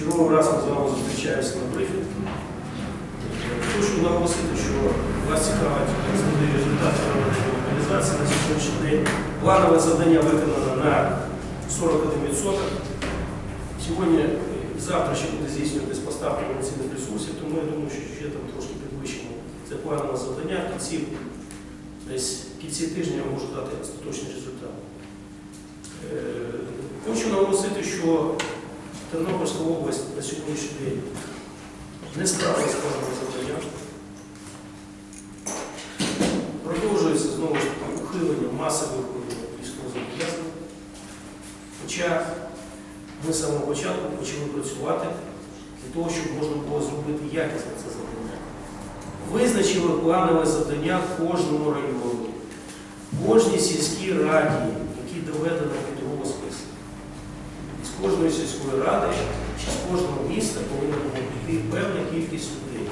Черговий раз ми з вами зустрічаємося на брифінгу. Хочу наголосити, що вас цікавить результат проведення мобілізації на сьогоднішній день. Планове завдання виконано на 41%. Сьогодні і завтра ще буде здійснюватись поставка інформаційних ресурсів, тому я думаю, що ще там трошки підвищимо це планове завдання. В кінці, десь кінці тижня я можу дати остаточний результат. Е, Хочу наголосити, що Тернопільська область на сьогоднішній день не справилася з плановим завданням. Продовжується знову ж таки ухилення, масове ухилення військовозобов'язаних. Хоча ми з самого початку почали працювати для того, щоб можна було зробити якісне це завдання. Визначили планове завдання кожному району, кожній сільській раді, які доведено. Кожної сільської ради чи з кожного міста повинна бути певна кількість людей.